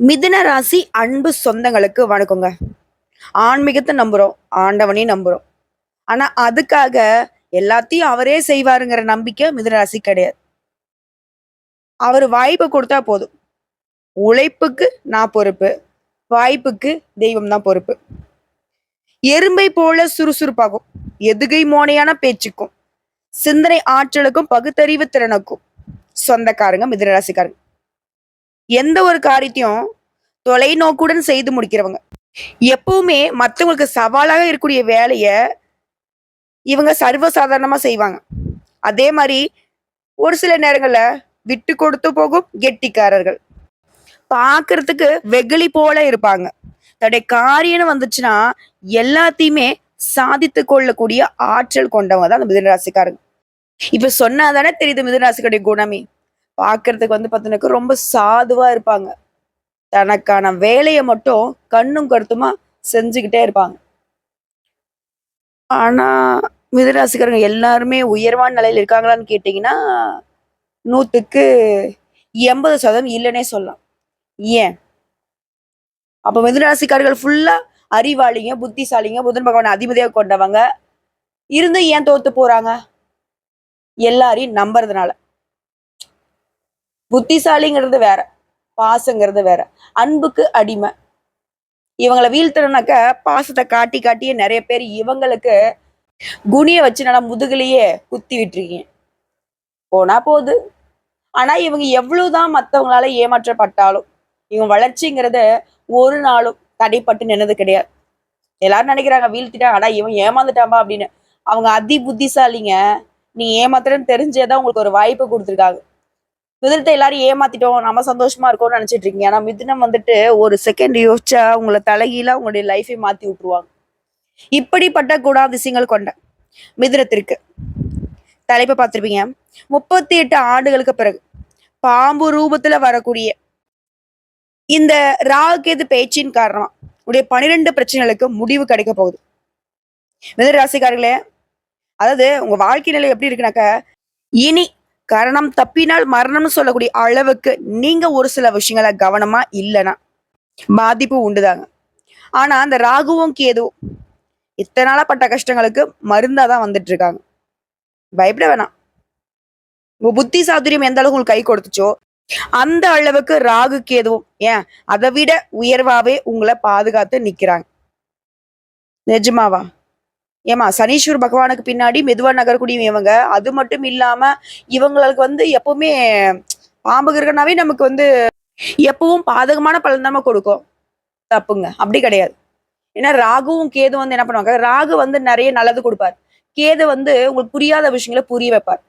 மிதுன ராசி அன்பு சொந்தங்களுக்கு வணக்கங்க. ஆன்மீகத்தை நம்புறோம் ஆண்டவனையும் நம்புறோம். ஆனா அதுக்காக எல்லாத்தையும் அவரே செய்வாருங்கிற நம்பிக்கை மிதுன ராசி கிடையாது. அவர் வாய்ப்பு கொடுத்தா போதும். உழைப்புக்கு நான் பொறுப்பு வாய்ப்புக்கு தெய்வம் தான் பொறுப்பு. எறும்பை போல சுறுசுறுப்பாகும் எதுகை மோனையான பேச்சுக்கும் சிந்தனை ஆற்றலுக்கும் பகுத்தறிவு திறனுக்கும் சொந்தக்காரங்க மிதுன ராசிக்காரங்க. எந்த ஒரு காரியத்தையும் தொலைநோக்குடன் செய்து முடிக்கிறவங்க. எப்பவுமே மற்றவங்களுக்கு சவாலாக இருக்கக்கூடிய வேலையை இவங்க சர்வசாதாரணமாக செய்வாங்க. அதே மாதிரி ஒரு சில நேரங்களில் விட்டு கொடுத்து போகும் கெட்டிக்காரர்கள். பார்க்கறதுக்கு வெகுளி போல இருப்பாங்க. தன்னுடைய காரியம்னு வந்துச்சுன்னா எல்லாத்தையுமே சாதித்து கொள்ளக்கூடிய ஆற்றல் கொண்டவங்க தான் அந்த மிதனராசிக்காரங்க. இப்ப சொன்னாதானே தெரியுது மிதுனராசிக்காருடைய குணமே. பார்க்கறதுக்கு வந்து பார்த்தீங்கன்னாக்க ரொம்ப சாதுவாக இருப்பாங்க. தனக்கான வேலையை மட்டும் கண்ணும் கருத்துமா செஞ்சுக்கிட்டே இருப்பாங்க. ஆனா மிதராசிக்காரங்க எல்லாருமே உயர்வான நிலையில் இருக்காங்களான்னு கேட்டிங்கன்னா நூற்றுக்கு எண்பது சதவீதம் இல்லைன்னே சொல்லலாம். ஏன்? அப்போ மிதராசிக்காரர்கள் ஃபுல்லாக அறிவாளிங்க புத்திசாலிங்க புதன் பகவான் அதிபதியாக கொண்டவங்க. இருந்தும் ஏன் தோத்து போறாங்க? எல்லாரையும் நம்புறதுனால. புத்திசாலிங்கிறது வேற பாசங்கிறது வேற. அன்புக்கு அடிமை. இவங்களை வீழ்த்தணும்னாக்க பாசத்தை காட்டி காட்டியே நிறைய பேர் இவங்களுக்கு குனிய வச்சு நல்லா முதுகுலயே குத்தி விட்டுருக்கீங்க. போனா போகுது ஆனா இவங்க எவ்வளவுதான் மற்றவங்களால ஏமாற்றப்பட்டாலும் இவங்க வளர்ச்சிங்கிறத ஒரு நாளும் தடைப்பட்டு நின்னது கிடையாது. எல்லாரும் நினைக்கிறாங்க வீழ்த்திட்டா ஆனா இவன் ஏமாந்துட்டாமா அப்படின்னு. அவங்க அதி புத்திசாலிங்க நீ ஏமாத்துறன்னு தெரிஞ்சேதான் உங்களுக்கு ஒரு வாய்ப்பு கொடுத்துருக்காங்க. மிதுனத்தை எல்லாரும் ஏமாத்திட்டோம். நம்ம சந்தோஷமா இருக்கோம்னு நினைச்சிட்டு இருக்கீங்க. ஆனா மிதுனம் வந்துட்டு ஒரு செகண்ட் யோசிச்சா உங்களை தலைகீழா உங்களுடைய லைஃபை மாத்தி விட்டுருவாங்க. இப்படிப்பட்ட குணாதிசயங்கள் கொண்ட மிதுனத்திற்கு தலைப்பை பார்த்துருப்பீங்க. முப்பத்தி எட்டு ஆண்டுகளுக்கு பிறகு பாம்பு ரூபத்துல வரக்கூடிய இந்த ராகுகேது பேச்சின் காரணமா உடைய பனிரெண்டு பிரச்சனைகளுக்கு முடிவு கிடைக்க போகுது. மிதுன ராசிக்காரர்களே அதாவது உங்க வாழ்க்கை நிலை எப்படி இருக்குனாக்க இனி கரணம் தப்பினால் மரணம்னு சொல்லக்கூடிய அளவுக்கு நீங்க ஒரு சில விஷயங்களை கவனமா இல்லைன்னா பாதிப்பு உண்டுதாங்க. ஆனா அந்த ராகுவும் கேதுவும் இத்தனை நாளா பட்ட கஷ்டங்களுக்கு மருந்தா தான் வந்துட்டு இருக்காங்க பயப்பட வேணாம். உங்க புத்தி சாதுரியம் எந்த அளவுக்கு உங்களுக்கு கை கொடுத்துச்சோ அந்த அளவுக்கு ராகு கேதுவும் ஏன் அதை விட உயர்வாவே உங்களை பாதுகாத்து நிக்கிறாங்க. நிஜமாவா? ஏமா சனீஸ்வர் பகவானுக்கு பின்னாடி மெதுவா நகரக்கூடிய இவங்க. அது மட்டும் இல்லாம இவங்களுக்கு வந்து எப்பவுமே பாம்பு கிரகனாவே நமக்கு வந்து எப்பவும் பாதகமான பலன் தான் கொடுக்கும். தப்புங்க. அப்படி கிடையாது. ஏன்னா ராகுவும் கேது வந்து என்ன பண்ணுவாங்க? ராகு வந்து நிறைய நல்லது கொடுப்பார். கேது வந்து உங்களுக்கு புரியாத விஷயங்களை புரிய வைப்பார்.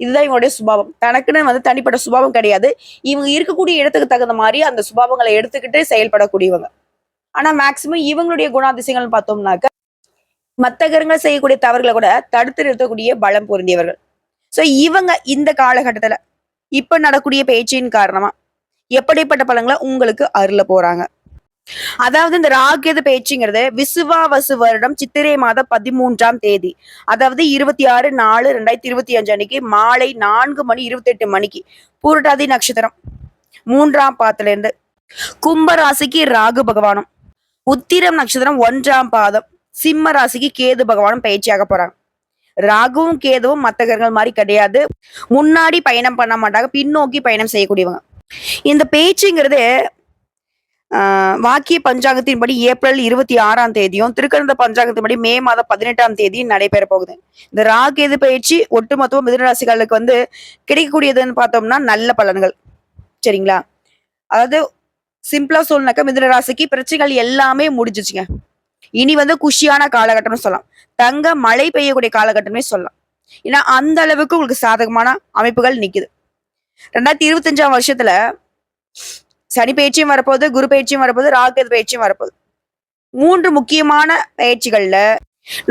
இதுதான் இவங்களுடைய சுபாவம். தனக்குன்னு வந்து தனிப்பட்ட சுபாவம் கிடையாது. இவங்க இருக்கக்கூடிய இடத்துக்கு தகுந்த மாதிரி அந்த சுபாவங்களை எடுத்துக்கிட்டு செயல்படக்கூடியவங்க. ஆனா மேக்சிமம் இவங்களுடைய குணாதிசயங்கள்னு பார்த்தோம்னாக்க மத்தகரங்கள் செய்யக்கூடிய தவறுகளை கூட தடுத்து நிறுத்தக்கூடிய பலம் பொருந்தியவர்கள். சோ இவங்க இந்த காலகட்டத்துல இப்ப நடக்கூடிய பேச்சின் காரணமா எப்படிப்பட்ட பலங்களை உங்களுக்கு அருள போறாங்க? அதாவது இந்த ராகேது பேச்சுங்கிறது விசுவாவசு வருடம் சித்திரை மாதம் பதிமூன்றாம் தேதி அதாவது இருபத்தி ஆறு நாலு ரெண்டாயிரத்தி இருபத்தி அஞ்சு அன்னைக்கு மாலை நான்கு மணி இருபத்தி எட்டு மணிக்கு பூரட்டாதி நட்சத்திரம் மூன்றாம் பாத்துல இருந்து கும்ப ராசிக்கு ராகு பகவானும் உத்திரம் நட்சத்திரம் ஒன்றாம் பாதம் சிம்ம ராசிக்கு கேது பகவானும் பயிற்சியாக போறாங்க. ராகுவும் கேதுவும் மத்த கிரகங்கள் மாதிரி கிடையாது. முன்னாடி பயணம் பண்ண மாட்டாங்க. பின்னோக்கி பயணம் செய்யக்கூடியவங்க. இந்த பேச்சுங்கிறது வாக்கிய பஞ்சாங்கத்தின்படி ஏப்ரல் இருபத்தி ஆறாம் தேதியும் திருக்கணித பஞ்சாங்கத்தின்படி மே மாதம் பதினெட்டாம் தேதியும் நடைபெற போகுது. இந்த ராகேது பயிற்சி ஒட்டுமொத்தமும் மிதுனராசிகளுக்கு வந்து கிடைக்கக்கூடியதுன்னு பார்த்தோம்னா நல்ல பலன்கள். சரிங்களா? அதாவது சிம்பிளா சொல்லணுனாக்கா மிதுனராசிக்கு பிரச்சனைகள் எல்லாமே முடிஞ்சிச்சுங்க. இனி வந்து குஷியான காலகட்டம்னு சொல்லலாம். தங்க மழை பெய்யக்கூடிய காலகட்டமே சொல்லலாம். ஏன்னா அந்த அளவுக்கு உங்களுக்கு சாதகமான அமைப்புகள் நிக்குது. ரெண்டாயிரத்தி இருபத்தஞ்சாம் வருஷத்துல சனி பயிற்சியும் வரப்போகுது குரு பயிற்சியும் வரப்போகுது ராகு பயிற்சியும் வரப்போகுது. மூன்று முக்கியமான பயிற்சிகள்ல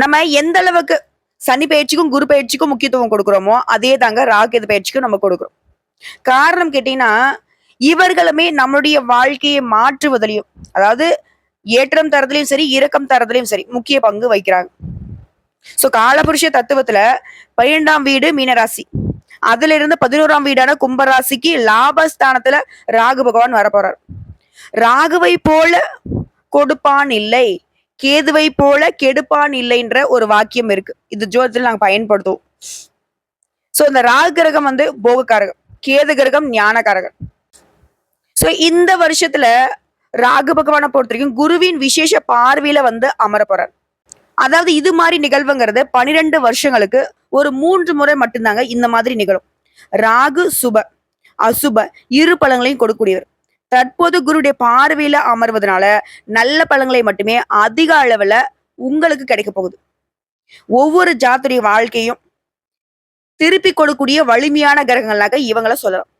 நம்ம எந்த அளவுக்கு சனி பயிற்சிக்கும் குரு பயிற்சிக்கும் முக்கியத்துவம் கொடுக்குறோமோ அதே தாங்க ராகு பயிற்சிக்கும் நம்ம கொடுக்குறோம். காரணம் கேட்டீங்கன்னா இவர்களுமே நம்மளுடைய வாழ்க்கையை மாற்றுவதிலையும் அதாவது ஏற்றம் தரதுலயும் சரி இரக்கம் தரதுலயும் சரி முக்கிய பங்கு வகிக்கிறாங்க. சோ காலபுருஷ தத்துவத்துல பன்னிரெண்டாம் வீடு மீனராசி. அதுல இருந்து பதினோராம் வீடான கும்பராசிக்கு லாபஸ்தானத்துல ராகு பகவான் வரப்போறார். ராகுவை போல கொடுப்பான் இல்லை கேதுவை போல கெடுப்பான் இல்லைன்ற ஒரு வாக்கியம் இருக்கு. இது ஜோதிடத்தில் நாங்க பயன்படுத்துவோம். சோ இந்த ராகு கிரகம் வந்து போகக்காரகம் கேது கிரகம் ஞானகாரகம் சோ இந்த வருஷத்துல ராகு பகவானை பொறுத்த வரைக்கும் குருவின் விசேஷ பார்வையில வந்து அமர போறார். அதாவது இது மாதிரி நிகழ்வுங்கிறது பனிரெண்டு வருஷங்களுக்கு ஒரு மூன்று முறை மட்டும்தாங்க இந்த மாதிரி நிகழும். ராகு சுப அசுப இரு பழங்களையும் கொடுக்கக்கூடியவர். தற்போது குருடைய பார்வையில அமர்வதனால நல்ல பழங்களை மட்டுமே அதிக அளவுல உங்களுக்கு கிடைக்க போகுது. ஒவ்வொரு ஜாத்துடைய வாழ்க்கையும் திருப்பி கொடுக்கக்கூடிய வலிமையான கிரகங்களாக இவங்கள சொல்லலாம்.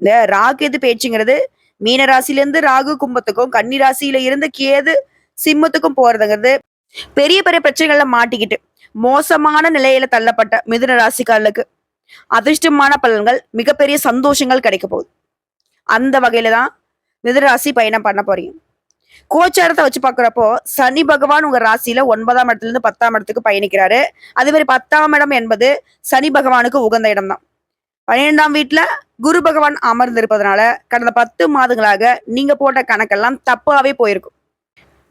இந்த ராகேது பேச்சுங்கிறது மீன ராகு கும்பத்துக்கும் கன்னி ராசியில இருந்து கேது சிம்மத்துக்கும் போறதுங்கிறது பெரிய பெரிய பிரச்சனைகள்ல மாட்டிக்கிட்டு மோசமான நிலையில தள்ளப்பட்ட மிதுன ராசிக்காரர்களுக்கு அதிர்ஷ்டமான பலன்கள் மிகப்பெரிய சந்தோஷங்கள் கிடைக்க போகுது. அந்த வகையில தான் மிதுன ராசி பயணம் பண்ண போறீங்க. கோச்சாரத்தை வச்சு பாக்குறப்போ சனி பகவான் உங்க ராசியில ஒன்பதாம் இடத்துல இருந்து பத்தாம் இடத்துக்கு பயணிக்கிறாரு. அதே மாதிரி பத்தாம் இடம் என்பது சனி பகவானுக்கு உகந்த இடம் தான் பன்னிரெண்டாம் வீட்டுல குரு பகவான் அமர்ந்திருப்பதனால கடந்த பத்து மாதங்களாக நீங்க போட்ட கணக்கெல்லாம் தப்பாவே போயிருக்கும்.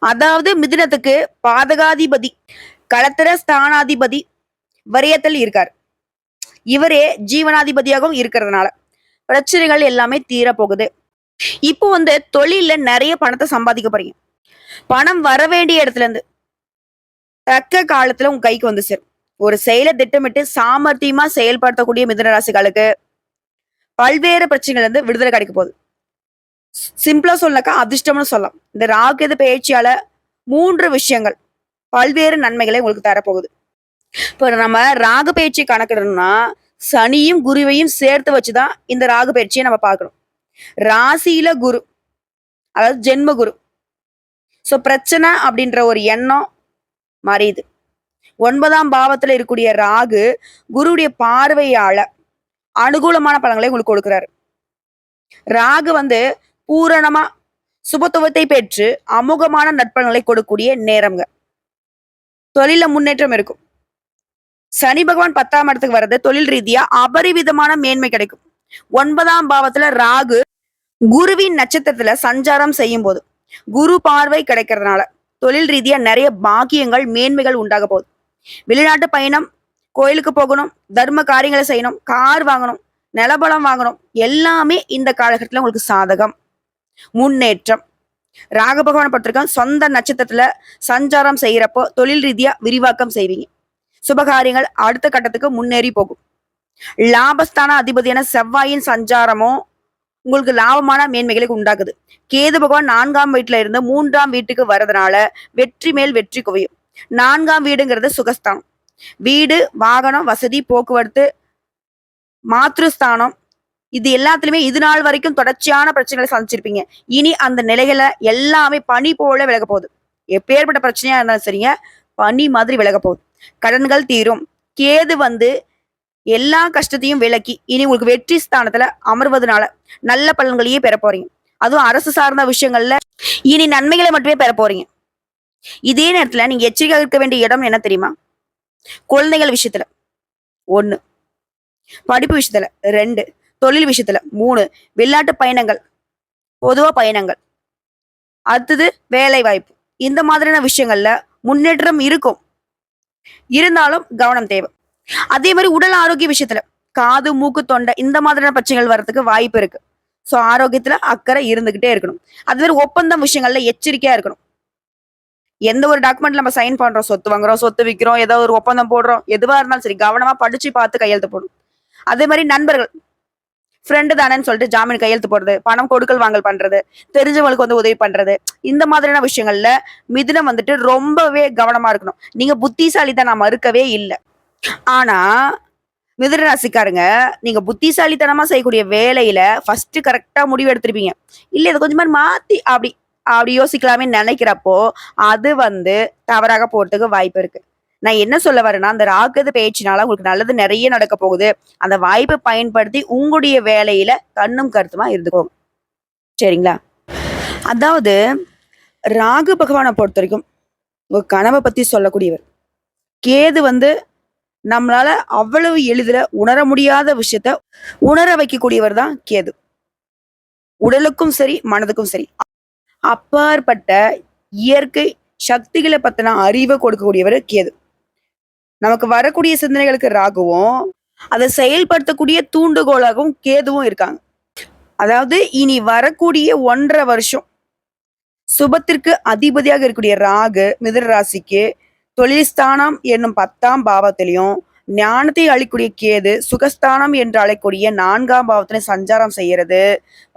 அதாவது மிதினத்துக்கு பாதகாதிபதி களத்திர ஸ்தானாதிபதி வரியத்தில் இருக்கார். இவரே ஜீவனாதிபதியாகவும் இருக்கிறதுனால பிரச்சனைகள் எல்லாமே தீர போகுது இப்போ வந்து தொழில நிறைய பணத்தை சம்பாதிக்க போறீங்க. பணம் வர வேண்டிய இடத்துல இருந்து தக்க காலத்துல உங்க கைக்கு வந்து சேரும். ஒரு செயலை திட்டமிட்டு சாமர்த்தியமா செயல்படுத்தக்கூடிய மிதனராசிகளுக்கு பல்வேறு பிரச்சனைகள் இருந்து விடுதலை கிடைக்க போகுது. சிம்பிளா சொல்லனாக்கா அதிர்ஷ்டம்னு சொல்லலாம். இந்த ராகேது பயிற்சியால மூன்று விஷயங்கள் பல்வேறு நன்மைகளை உங்களுக்கு தரப்போகுது. இப்போ நம்ம ராகு பயிற்சி கணக்கிடணும்னா சனியும் குருவையும் சேர்த்து வச்சுதான் இந்த ராகு பயிற்சியை நம்ம பார்க்கணும். ராசியில குரு அதாவது ஜென்ம குரு. ஸோ பிரச்சனை அப்படின்ற ஒரு எண்ணம் மறையுது ஒன்பதாம் பாவத்துல இருக்கக்கூடிய ராகு குருவுடைய பார்வையால அனுகூலமான பலன்களை உங்களுக்கு கொடுக்கிறாரு. ராகு வந்து பூரணமா சுபத்துவத்தை பெற்று அமுகமான நட்பலன்களை கொடுக்கக்கூடிய நேரம்ங்க. தொழில முன்னேற்றம் இருக்கும். சனி பகவான் பத்தாம் இடத்துக்கு வர்றது தொழில் ரீதியா அபரிவிதமான மேன்மை கிடைக்கும். ஒன்பதாம் பாவத்துல ராகு குருவின் நட்சத்திரத்துல சஞ்சாரம் செய்யும் போது குரு பார்வை கிடைக்கிறதுனால தொழில் ரீதியா நிறைய பாக்கியங்கள் மேன்மைகள் உண்டாக போகுது. வெளிநாட்டு பயணம் கோயிலுக்கு போகணும் தர்ம காரியங்களை செய்யணும் கார் வாங்கணும் நிலபலம் வாங்கணும் எல்லாமே இந்த காலகட்டத்தில் உங்களுக்கு சாதகம். முன்னேற்றம். ராக பகவான் பட்டிருக்கோம் சொந்த நட்சத்திரத்துல சஞ்சாரம் செய்யறப்போ தொழில் ரீதியா விரிவாக்கம் செய்வீங்க. சுபகாரியங்கள் அடுத்த கட்டத்துக்கு முன்னேறி போகும். லாபஸ்தான அதிபதியான செவ்வாயின் சஞ்சாரமோ உங்களுக்கு லாபமான மேன்மைகளை உண்டாக்குது. கேது பகவான் நான்காம் வீட்டுல இருந்து மூன்றாம் வீட்டுக்கு வர்றதுனால வெற்றி மேல் வெற்றி குவியும். நான்காம் வீடுங்கிறது சுகஸ்தானம். வீடு வாகனம் வசதி போக்குவரத்து மாத்ருஸ்தானம். இது எல்லாத்துலயுமே இது நாள் வரைக்கும் தொடர்ச்சியான பிரச்சனைகளை சந்திச்சிருப்பீங்க. இனி அந்த நிலைகளை எல்லாமே பனி போல விலக போகுது. எப்பேற்பட்ட பிரச்சனையா இருந்தாலும் சரிங்க பனி மாதிரி விலக போகுது. கடன்கள் தீரும். கேது வந்து எல்லா கஷ்டத்தையும் விலக்கி இனி உங்களுக்கு வெற்றி ஸ்தானத்துல அமர்வதனால நல்ல பலன்களையே பெற போறீங்க. அதுவும் அரசு சார்ந்த விஷயங்கள்ல இனி நன்மைகளை மட்டுமே பெற போறீங்க. இதே நேரத்துல நீங்க எச்சரிக்கையாக இருக்க வேண்டிய இடம் என்ன தெரியுமா? குழந்தைகள் விஷயத்துல ஒண்ணு படிப்பு விஷயத்துல ரெண்டு தொழில் விஷயத்துல மூணு வெளிநாட்டு பயணங்கள் பொதுவா பயணங்கள். அடுத்தது வேலை வாய்ப்பு இந்த மாதிரியான விஷயங்கள்ல முன்னேற்றம் இருக்கும். இருந்தாலும் கவனம் தேவை. அதே மாதிரி உடல் ஆரோக்கிய விஷயத்துல காது மூக்கு தொண்டை இந்த மாதிரியான பிரச்சனைகள் வர்றதுக்கு வாய்ப்பு இருக்கு. ஸோ ஆரோக்கியத்துல அக்கறை இருந்துகிட்டே இருக்கணும். அது மாதிரி ஒப்பந்தம் விஷயங்கள்ல எச்சரிக்கையா இருக்கணும். எந்த ஒரு டாக்குமெண்ட் நம்ம சைன் பண்றோம் சொத்து வாங்குறோம் சொத்து விற்கிறோம் ஏதோ ஒரு ஒப்பந்தம் போடுறோம் எதுவா இருந்தாலும் சரி கவனமா படிச்சு பார்த்து கையெழுத்து போடணும். அதே மாதிரி நண்பர்கள் ஃப்ரெண்டு தானேன்னு சொல்லிட்டு ஜாமீன் கையெழுத்து போடுறது பணம் கொடுக்கல் வாங்கல் பண்றது தெரிஞ்சவங்களுக்கு வந்து உதவி பண்றது இந்த மாதிரியான விஷயங்கள்ல மிதுனம் வந்துட்டு ரொம்பவே கவனமா இருக்கணும். நீங்க புத்திசாலித்தனம் மறுக்கவே இல்லை. ஆனா மிதுன ராசிக்காரங்க நீங்க புத்திசாலித்தனமா செய்யக்கூடிய வேலையில ஃபர்ஸ்ட் கரெக்டா முடிவு எடுத்திருப்பீங்க. இல்ல இதை கொஞ்சம் மாதிரி மாத்தி அப்படி அப்படி யோசிக்கலாமே நினைக்கிறப்போ அது வந்து தவறாக போறதுக்கு வாய்ப்பு இருக்கு. நான் என்ன சொல்ல வரேன்னா அந்த ராக்கது பேச்சினால உங்களுக்கு நல்லது நிறைய நடக்க போகுது. அந்த வாய்ப்பை பயன்படுத்தி உங்களுடைய வேலையில கண்ணும் கருத்துமா இருந்துக்கோங்க சரிங்களா? அதாவது ராகு பகவானை பொறுத்த வரைக்கும் உங்க கனவை பத்தி சொல்லக்கூடியவர். கேது வந்து நம்மளால அவ்வளவு எளிதில் உணர முடியாத விஷயத்த உணர வைக்கக்கூடியவர் தான் கேது. உடலுக்கும் சரி மனதுக்கும் சரி. அப்பாற்பட்ட இயற்கை சக்திகளை பத்தின அறிவை கொடுக்கக்கூடியவர் கேது. நமக்கு வரக்கூடிய சிந்தனைகளுக்கு ராகுவும் அதை செயல்படுத்தக்கூடிய தூண்டுகோலாகவும் கேதுவும் இருக்காங்க. அதாவது இனி வரக்கூடிய ஒன்றரை வருஷம் சுபத்திற்கு அதிபதியாக இருக்கக்கூடிய ராகு மிதர் ராசிக்கு தொழில் ஸ்தானம் என்னும் பத்தாம் பாவத்திலையும் ஞானத்தை அளிக்கூடிய கேது சுகஸ்தானம் என்று அழைக்கூடிய நான்காம் பாவத்தினை சஞ்சாரம் செய்யறது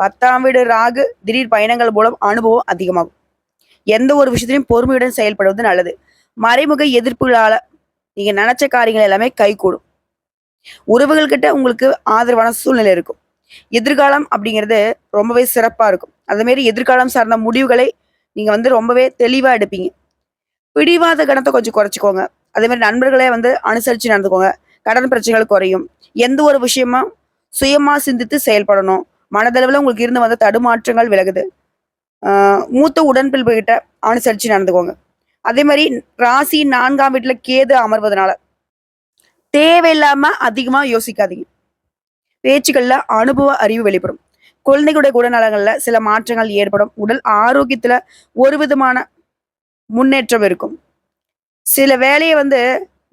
பத்தாம் வீடு ராகு திடீர் பயணங்கள் மூலம் அனுபவம் அதிகமாகும். எந்த ஒரு விஷயத்திலையும் பொறுமையுடன் செயல்படுவது நல்லது. மறைமுக எதிர்ப்புகளால நீங்க நினைச்ச காரியங்கள் எல்லாமே கைகூடும். உறவுகள் கிட்ட உங்களுக்கு ஆதரவான சூழ்நிலை இருக்கும். எதிர்காலம் அப்படிங்கிறது ரொம்பவே சிறப்பா இருக்கும். அதுமாரி எதிர்காலம் சார்ந்த முடிவுகளை நீங்க வந்து ரொம்பவே தெளிவா எடுப்பீங்க. பிடிவாத கணத்தை கொஞ்சம் குறைச்சிக்கோங்க. அதே மாதிரி நண்பர்களே வந்து அனுசரிச்சு நடந்துக்கோங்க. கடன் பிரச்சனைகள் குறையும். எந்த ஒரு விஷயமா சுயமா சிந்தித்து செயல்படணும். மனதளவில் உங்களுக்கு இருந்து வந்த தடுமாற்றங்கள் விலகுது. ஆஹ் மூத்த உடன்பில்கிட்ட அனுசரிச்சு நடந்துக்கோங்க. அதே மாதிரி ராசி நான்காம் வீட்டுல கேது அமர்வதனால தேவையில்லாம அதிகமா யோசிக்காதீங்க. பேச்சுக்கள்ல அனுபவ அறிவு வெளிப்படும். குழந்தைகளுடைய குடநலங்களில் சில மாற்றங்கள் ஏற்படும். உடல் ஆரோக்கியத்துல ஒரு விதமான முன்னேற்றம் இருக்கும். சில வேலையை வந்து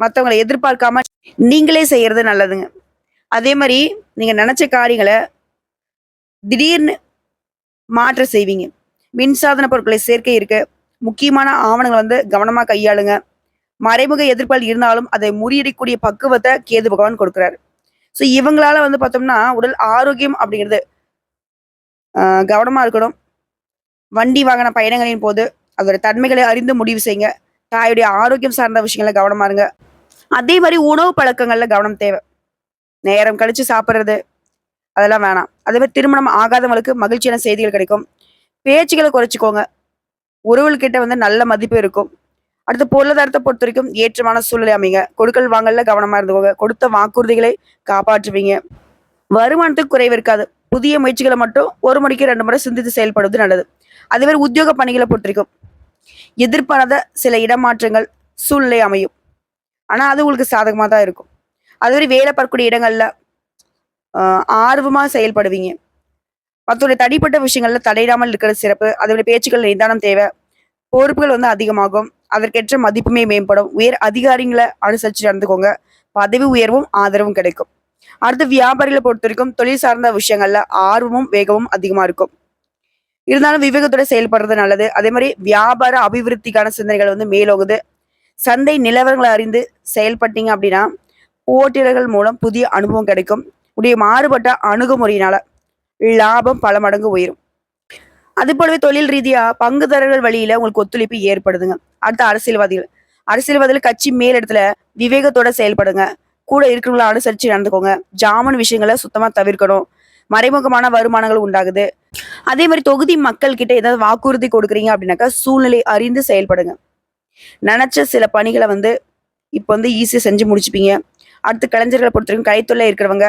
மற்றவங்களை எதிர்பார்க்காம நீங்களே செய்யறது நல்லதுங்க. அதே மாதிரி நீங்க நினைச்ச காரியங்களை திடீர்னு மாற்ற செய்வீங்க. மின்சாதன பொருட்களை சேர்க்கை இருக்கு முக்கியமான ஆவணங்களை வந்து கவனமா கையாளுங்க. மறைமுக எதிர்ப்பால் இருந்தாலும் அதை முறியடிக்கக்கூடிய பக்குவத்தை கேது பகவான் கொடுக்குறாரு. ஸோ இவங்களால வந்து பார்த்தோம்னா உடல் ஆரோக்கியம் அப்படிங்கிறது கவனமாக கவனமா இருக்கணும். வண்டி வாகன பயணங்களின் போது அதோட தன்மைகளை அறிந்து முடிவு செய்யுங்க. தாயுடைய ஆரோக்கியம் சார்ந்த விஷயங்கள கவனமா இருங்க. அதே மாதிரி உணவு பழக்கங்கள்ல கவனம் தேவை. நேரம் கழிச்சு சாப்பிட்றது அதெல்லாம் வேணாம். அதே மாதிரி திருமணம் ஆகாதவங்களுக்கு மகிழ்ச்சியான செய்திகள் கிடைக்கும். பேச்சுகளை குறைச்சிக்கோங்க. உறவுகள்கிட்ட வந்து நல்ல மதிப்பு இருக்கும். அடுத்து பொருளாதாரத்தை பொறுத்த வரைக்கும் ஏற்றமான சூழ்நிலை அமைங்க கொடுக்கல் வாங்கல கவனமா இருந்துக்கோங்க. கொடுத்த வாக்குறுதிகளை காப்பாற்றுவீங்க. வருமானத்துக்கு குறைவு இருக்காது. புதிய முயற்சிகளை மட்டும் ஒரு மணிக்கு ரெண்டு முறை சிந்தித்து செயல்படுவது நல்லது. அதே மாதிரி உத்தியோக பணிகளை பொறுத்திருக்கும் எதிர்பாராத சில இடமாற்றங்கள் சூழ்நிலை அமையும். ஆனா அது உங்களுக்கு சாதகமாக தான் இருக்கும். அதுவரை வேலை பார்க்கக்கூடிய இடங்கள்ல ஆஹ் ஆர்வமா செயல்படுவீங்க. மற்றவருடைய தனிப்பட்ட விஷயங்கள்ல தடையிடாமல் இருக்கிறது சிறப்பு. அதோட பேச்சுக்கள் நிதானம் தேவை. பொறுப்புகள் வந்து அதிகமாகும். அதற்கேற்ற மதிப்புமே மேம்படும். உயர் அதிகாரிகளை அனுசரிச்சு நடந்துக்கோங்க. பதவி உயர்வும் ஆதரவும் கிடைக்கும். அடுத்து வியாபாரிகளை பொறுத்த வரைக்கும் தொழில் சார்ந்த விஷயங்கள்ல ஆர்வமும் வேகமும் அதிகமா இருக்கும். இருந்தாலும் விவேகத்தோட செயல்படுறது நல்லது. அதே மாதிரி வியாபார அபிவிருத்திக்கான சிந்தனைகள் வந்து மேலோங்குது. சந்தை நிலவரங்களை அறிந்து செயல்பட்டீங்க அப்படின்னா போட்டியாளர்கள் மூலம் புதிய அனுபவம் கிடைக்கும். உடைய மாறுபட்ட அணுகுமுறையினால லாபம் பல மடங்கு உயரும். அது போலவே தொழில் ரீதியா பங்குதாரர்கள் வழியில உங்களுக்கு ஒத்துழைப்பு ஏற்படுதுங்க. அடுத்த அரசியல்வாதிகள். அரசியல்வாதிகள் கட்சி மேலிடத்துல விவேகத்தோட செயல்படுங்க. கூட இருக்கிறவங்கள அனுசரிச்சு நடந்துக்கோங்க. ஜாமன் விஷயங்களை சுத்தமா தவிர்க்கணும். மறைமுகமான வருமானங்கள் உண்டாகுது. அதே மாதிரி தொகுதி மக்கள் கிட்ட ஏதாவது வாக்குறுதி கொடுக்குறீங்க அப்படின்னாக்கா சூழ்நிலை அறிந்து செயல்படுங்க. நினைச்ச சில பணிகளை வந்து இப்போ வந்து ஈஸியாக செஞ்சு முடிச்சுப்பீங்க. அடுத்து கலைஞர்களை பொறுத்தவரைக்கும் கைத்தொல்லை இருக்கிறவங்க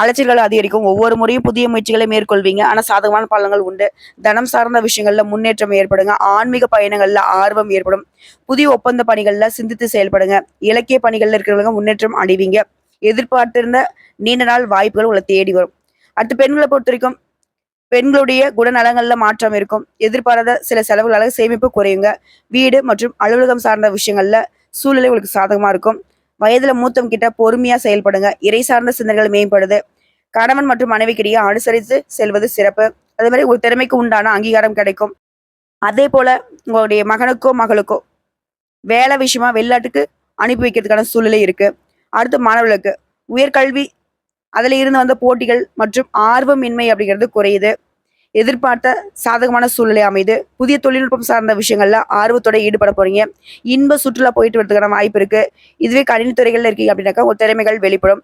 அலைச்சல்கள் அதிகரிக்கும். ஒவ்வொரு முறையும் புதிய முயற்சிகளை மேற்கொள்வீங்க. ஆனால் சாதகமான பலன்கள் உண்டு. தனம் சார்ந்த விஷயங்களில் முன்னேற்றம் ஏற்படுங்க. ஆன்மீக பயணங்களில் ஆர்வம் ஏற்படும். புதிய ஒப்பந்த பணிகளில் சிந்தித்து செயல்படுங்க. இலக்கிய பணிகளில் இருக்கிறவங்க முன்னேற்றம் அடைவீங்க. எதிர்பார்த்திருந்த நீண்ட நாள் வாய்ப்புகள் உங்களை தேடி வரும். அடுத்து பெண்களை பொறுத்த வரைக்கும் பெண்களுடைய குணநலங்கள்ல மாற்றம் இருக்கும். எதிர்பாராத சில செலவுகளால் சேமிப்பு குறையுங்க. வீடு மற்றும் அலுவலகம் சார்ந்த விஷயங்கள்ல சூழ்நிலை உங்களுக்கு சாதகமா இருக்கும். வயதுல மூத்தம் கிட்ட பொறுமையா செயல்படுங்க. இறை சார்ந்த சிந்தனைகள் மேம்படுது. கணவன் மற்றும் மனைவிக்கிடையே அனுசரித்து செல்வது சிறப்பு. அதே மாதிரி உங்கள் திறமைக்கு உண்டான அங்கீகாரம் கிடைக்கும். அதே போல உங்களுடைய மகனுக்கோ மகளுக்கோ வேலை விஷயமா வெளிநாட்டுக்கு அனுப்பி வைக்கிறதுக்கான சூழ்நிலை இருக்கு. அடுத்து மாணவர்களுக்கு உயர்கல்வி அதில் இருந்து வந்த போட்டிகள் மற்றும் ஆர்வமின்மை அப்படிங்கிறது குறையுது. எதிர்பார்த்த சாதகமான சூழ்நிலை அமைது. புதிய தொழில்நுட்பம் சார்ந்த விஷயங்கள்ல ஆர்வத்தோட ஈடுபட போறீங்க. இன்ப சுற்றுலா போயிட்டு வரதுக்கான வாய்ப்பு இருக்கு. இதுவே கணினி துறைகள்ல இருக்கீங்க அப்படின்னாக்கா உங்க திறமைகள் வெளிப்படும்.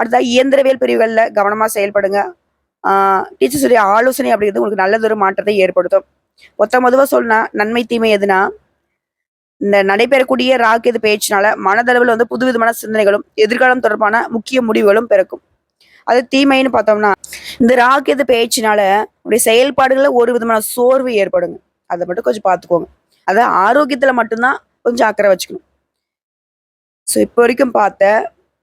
அடுத்தா இயந்திரவியல் பிரிவுகள்ல கவனமா செயல்படுங்க. டீச்சர்ஸுடைய ஆலோசனை அப்படிங்கிறது உங்களுக்கு நல்லதொரு மாற்றத்தை ஏற்படுத்தும். மொத்த மொதவா சொன்னா நன்மை தீமை எதுனா? இந்த நடைபெறக்கூடிய ராக்கெது பேச்சினால மனதளவில் வந்து புதுவிதமான சிந்தனைகளும் எதிர்காலம் தொடர்பான முக்கிய முடிவுகளும் பிறக்கும். அது தீமைன்னு பார்த்தோம்னா இந்த ராக்கெது பேச்சினால உடைய செயல்பாடுகளில் ஒரு விதமான சோர்வு ஏற்படுங்க. அதை மட்டும் கொஞ்சம் பார்த்துக்கோங்க. அதை ஆரோக்கியத்துல மட்டும்தான் கொஞ்சம் அக்கறை வச்சுக்கணும். ஸோ இப்போ வரைக்கும் பார்த்த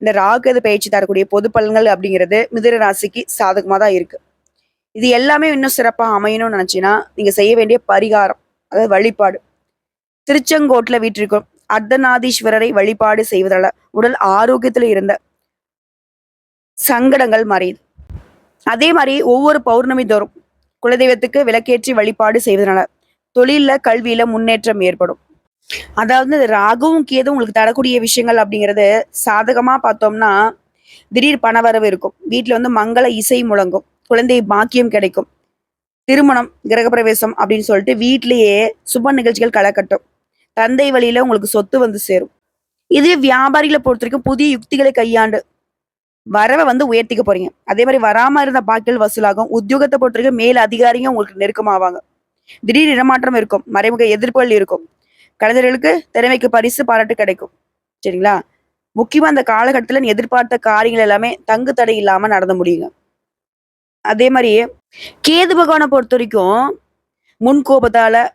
இந்த ராக்கெது பயிற்சி தரக்கூடிய பொது பலன்கள் அப்படிங்கிறது மிதிர ராசிக்கு சாதகமாக தான் இருக்கு. இது எல்லாமே இன்னும் சிறப்பா அமையணும்னு நினைச்சீங்கன்னா நீங்க செய்ய வேண்டிய பரிகாரம் அதாவது வழிபாடு. திருச்செங்கோட்டில் வீட்டிற்கும் அர்த்தநாதீஸ்வரரை வழிபாடு செய்வதால உடல் ஆரோக்கியத்துல இருந்த சங்கடங்கள் மறையுது. அதே மாதிரி ஒவ்வொரு பௌர்ணமி தோறும் குலதெய்வத்துக்கு விளக்கேற்றி வழிபாடு செய்வதனால தொழில கல்வியில முன்னேற்றம் ஏற்படும். அதாவது ராகுவும் கேதும் உங்களுக்கு தரக்கூடிய விஷயங்கள் அப்படிங்கிறது சாதகமா பார்த்தோம்னா திடீர் பணவரவு இருக்கும். வீட்டுல வந்து மங்கள இசை முழங்கும். குழந்தை பாக்கியம் கிடைக்கும். திருமணம் கிரகப்பிரவேசம் அப்படின்னு சொல்லிட்டு வீட்டிலேயே சுப நிகழ்ச்சிகள் களைக்கட்டும். தந்தை வழியில உங்களுக்கு சொத்து வந்து சேரும். இதே வியாபாரிகளை பொறுத்த வரைக்கும் புதிய யுக்திகளை கையாண்டு வரவை வந்து உயர்த்திக்க போறீங்க. அதே மாதிரி வராம இருந்த பாக்கிகள் வசூலாகும். உத்தியோகத்தை பொறுத்தவரைக்கும் மேல் அதிகாரிங்க உங்களுக்கு நெருக்கமாவாங்க. திடீர் இடமாற்றம் இருக்கும். மறைமுக எதிர்ப்புகள் இருக்கும். கலைஞர்களுக்கு திறமைக்கு பரிசு பாராட்டு கிடைக்கும். சரிங்களா? முக்கியமா அந்த காலகட்டத்துல நீ எதிர்பார்த்த காரியங்கள் எல்லாமே தங்கு தடை இல்லாம நடந்து முடியுங்க. அதே மாதிரி கேது பகவானை பொறுத்த வரைக்கும் முன் கோபத்தால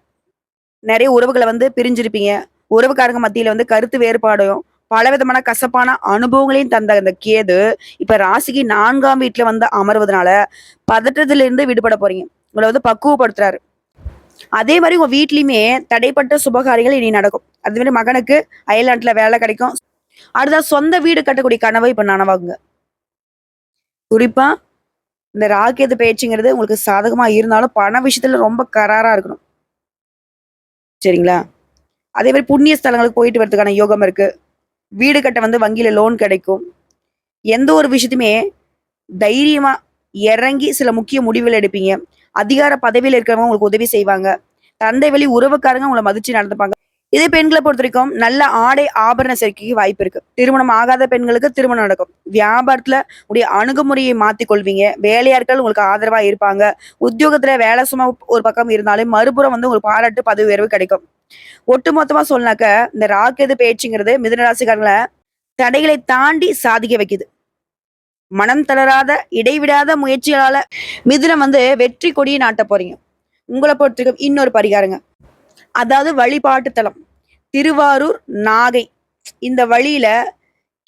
நிறைய உறவுகளை வந்து பிரிஞ்சிருப்பீங்க. உறவுக்காரங்க மத்தியில வந்து கருத்து வேறுபாடும் பலவிதமான கசப்பான அனுபவங்களையும் தந்த அந்த கேது இப்ப ராசிக்கு நான்காம் வீட்டுல வந்து அமர்வதனால பதற்றத்துல இருந்து விடுபட போறீங்க. உங்களை வந்து பக்குவப்படுத்துறாரு. அதே மாதிரி உங்க வீட்லயுமே தடைப்பட்ட சுபகாரிகள் இனி நடக்கும். அதே மாதிரி மகனுக்கு அயல்நாட்டுல வேலை கிடைக்கும். அடுத்தா சொந்த வீடு கட்டக்கூடிய கனவை இப்ப நனவாகுங்க. குறிப்பா இந்த ராக்கேது பயிற்சிங்கிறது உங்களுக்கு சாதகமா இருந்தாலும் பண விஷயத்துல ரொம்ப கராரா இருக்கணும். சரிங்களா? அதே மாதிரி புண்ணிய ஸ்தலங்களுக்கு போயிட்டு வரதுக்கான யோகம் இருக்கு. வீடு கட்ட வந்து வங்கியில் லோன் கிடைக்கும். எந்த ஒரு விஷயத்தையுமே தைரியமாக இறங்கி சில முக்கிய முடிவுகள் எடுப்பீங்க. அதிகார பதவியில் இருக்கிறவங்க உங்களுக்கு உதவி செய்வாங்க. தந்தை வழி உறவுக்காரங்க உங்களை மதிச்சு நடந்துப்பாங்க. இதே பெண்களை பொறுத்த வரைக்கும் நல்ல ஆடை ஆபரண சேர்க்கைக்கு வாய்ப்பு இருக்கு. திருமணம் ஆகாத பெண்களுக்கு திருமணம் நடக்கும். வியாபாரத்துல உடைய அணுகுமுறையை மாத்தி கொள்வீங்க வேலையாட்கள் உங்களுக்கு ஆதரவா இருப்பாங்க. உத்தியோகத்துல வேலை சும்மா ஒரு பக்கம் இருந்தாலும் மறுபுறம் வந்து உங்களுக்கு பாராட்டு பதவி உயர்வு கிடைக்கும். ஒட்டுமொத்தமா சொன்னாக்க இந்த ராக்கெது பேச்சுங்கிறது மிதனராசிக்காரங்களை தடைகளை தாண்டி சாதிக்க வைக்குது. மனம் தளராத இடைவிடாத முயற்சிகளால மிதுனம் வந்து வெற்றி கொடியை நாட்ட போறீங்க. உங்களை பொறுத்திருக்கும் இன்னொரு பரிகாரங்க. அதாவது வழிபாட்டு தலம். திருவாரூர் நாகை. இந்த வழியில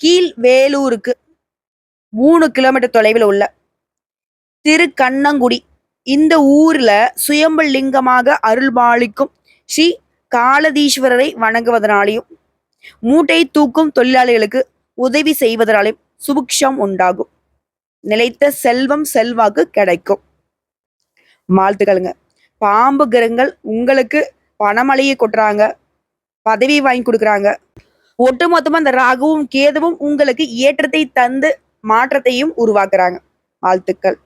கீழ் வேலூருக்கு மூணு கிலோமீட்டர் தொலைவில் உள்ள திருக்கண்ணங்குடி. இந்த ஊர்ல சுயம்பு லிங்கமாக அருள்பாலிக்கும் ஸ்ரீ காலதீஸ்வரரை வணங்குவதனாலையும் மூட்டை தூக்கும் தொழிலாளிகளுக்கு உதவி செய்வதனாலையும் சுபிக்ஷம் உண்டாகும். நிலைத்த செல்வம் செல்வாக்கு கிடைக்கும். வாழ்த்துக்களுங்க. பாம்பு கிரகங்கள் உங்களுக்கு பணமழையை கொட்டுறாங்க பதவி வாங்கி கொடுக்குறாங்க. ஒட்டுமொத்தமா அந்த ராகுவும் கேதுவும் உங்களுக்கு ஏற்றத்தை தந்து மாற்றத்தையும் உருவாக்குறாங்க. வாழ்த்துக்கள்.